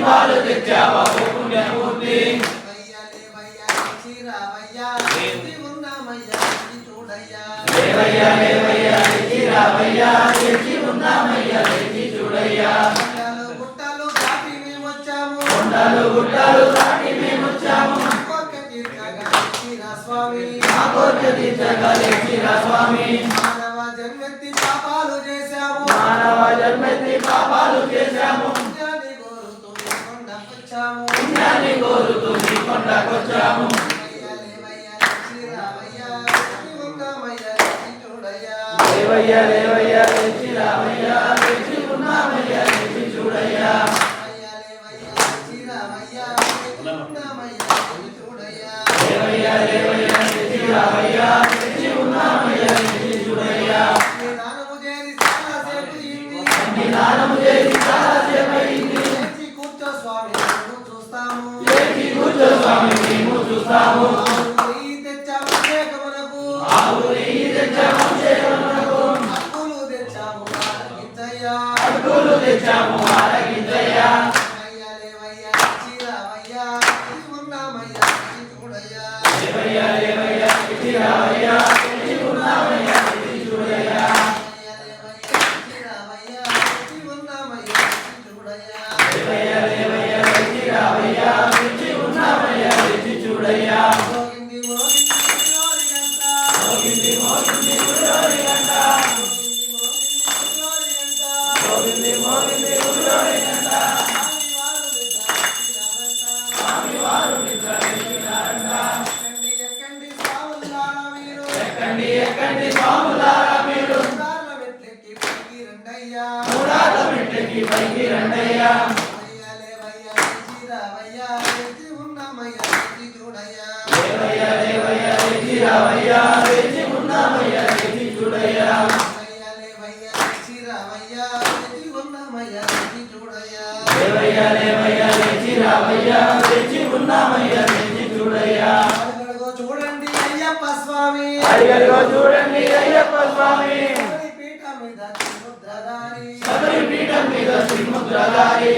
దీపాలు తెచ్చావా పుణ్యమూర్తి లేవయ్యా లేవయ్యా లేచి రావయ్యా లేచి ఉన్నామయ్యా లేచి చూడయ్యా గుట్టలు గుట్టలు దాటి మేము వచ్చాము స్వామి మా కోరిక స్వామి మానవ జన్మెత్తి పాపాలు చేశాము మానవ జన్మెత్తి పాపాలు చేశాము పుణ్యాన్ని కోరుతూ మీ కొండకొచ్చాము పుణ్యాన్ని కోరుతూ నీ కొండకొచ్చాము. చూడయ్యా. లేవయ్యా లేవయ్యా లేచి రావయ్యా లేచి ఉన్నామయ్యా లేచి చూడయ్యా. వయ్యా లేవయ్యా చీరావయ్యా ఎత్తి ఆవు నెయ్యి తెచ్చాము అభిషేకమునకు. ఆవు నెయ్యి తెచ్చాము చేరునకు హక్కులు తెచ్చాము ఆరగించయ్యా. అడ్డులు తెచ్చాము ఆరగించయ్యా అయ్యా లేవయ్యా చీరావయ్యా ఇది ఉన్నామయ్యా ఇది చూడయ్యా. లేవయ్యా లేవయ్యా గంట మోగింది మోగింది గుడిలోని గంట. గంట స్వామి వారు నిద్ర లేచినారంట. ఎక్కండి, ఎక్కండి స్వాములారా మీరు. మెట్లకి పైకి రండయ్యా రావయ్యా, లేచి ఉన్నామయ్యా, లేచి చూడయ్యా. లేవయ్యా లేవయ్యా లేచి రావయ్యా లేచి ఉన్నామయ్యా లేచి చూడయ్యా. అయ్యా లేవయ్యా, లేచి రావయ్యా, లేచి ఉన్నామయ్యా, లేచి చూడయ్యా. లేవయ్యా లేవయ్యా లేచి రావయ్యా లేచి ఉన్నామయ్యా లేచి చూడయ్యా. అడుగడుగో చూడండి అయ్యప్ప స్వామి. అయ్యో చూడండి అయ్యప్ప స్వామి. పీఠ మీద ముద్రధారి శబరి పీఠం మీద శ్రీముద్రధారి